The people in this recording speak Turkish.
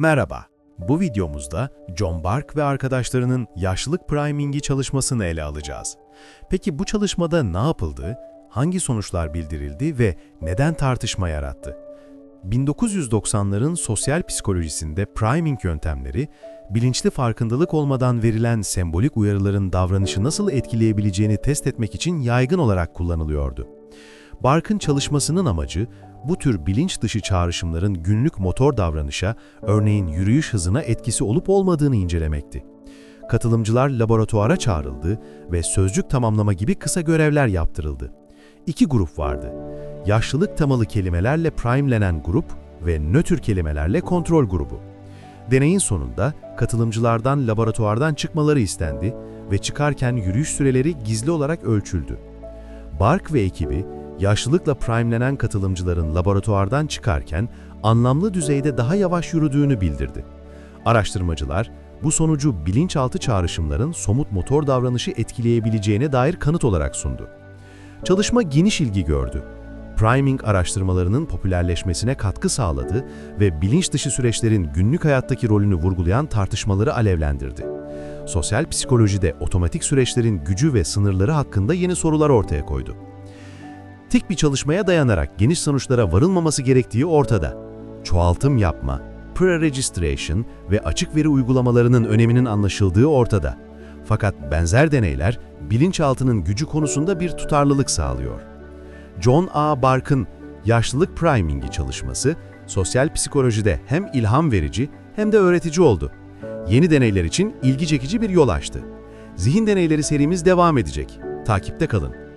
Merhaba. Bu videomuzda John Bark ve arkadaşlarının yaşlılık primingi çalışmasını ele alacağız. Peki bu çalışmada ne yapıldı, hangi sonuçlar bildirildi ve neden tartışma yarattı? 1990'ların sosyal psikolojisinde priming yöntemleri, bilinçli farkındalık olmadan verilen sembolik uyarıların davranışı nasıl etkileyebileceğini test etmek için yaygın olarak kullanılıyordu. Bark'ın çalışmasının amacı, bu tür bilinç dışı çağrışımların günlük motor davranışa, örneğin yürüyüş hızına etkisi olup olmadığını incelemekti. Katılımcılar laboratuvara çağrıldı ve sözcük tamamlama gibi kısa görevler yaptırıldı. İki grup vardı. Yaşlılık temalı kelimelerle primelenen grup ve nötr kelimelerle kontrol grubu. Deneyin sonunda katılımcılardan laboratuvardan çıkmaları istendi ve çıkarken yürüyüş süreleri gizli olarak ölçüldü. Bark ve ekibi, yaşlılıkla primelenen katılımcıların laboratuvardan çıkarken anlamlı düzeyde daha yavaş yürüdüğünü bildirdi. Araştırmacılar, bu sonucu bilinçaltı çağrışımların somut motor davranışı etkileyebileceğine dair kanıt olarak sundu. Çalışma geniş ilgi gördü. Priming araştırmalarının popülerleşmesine katkı sağladı ve bilinç dışı süreçlerin günlük hayattaki rolünü vurgulayan tartışmaları alevlendirdi. Sosyal psikolojide otomatik süreçlerin gücü ve sınırları hakkında yeni sorular ortaya koydu. Tek bir çalışmaya dayanarak geniş sonuçlara varılmaması gerektiği ortada. Çoğaltım yapma, pre-registration ve açık veri uygulamalarının öneminin anlaşıldığı ortada. Fakat benzer deneyler bilinçaltının gücü konusunda bir tutarlılık sağlıyor. John A. Bark'ın yaşlılık primingi çalışması, sosyal psikolojide hem ilham verici hem de öğretici oldu. Yeni deneyler için ilgi çekici bir yol açtı. Zihin deneyleri serimiz devam edecek. Takipte kalın.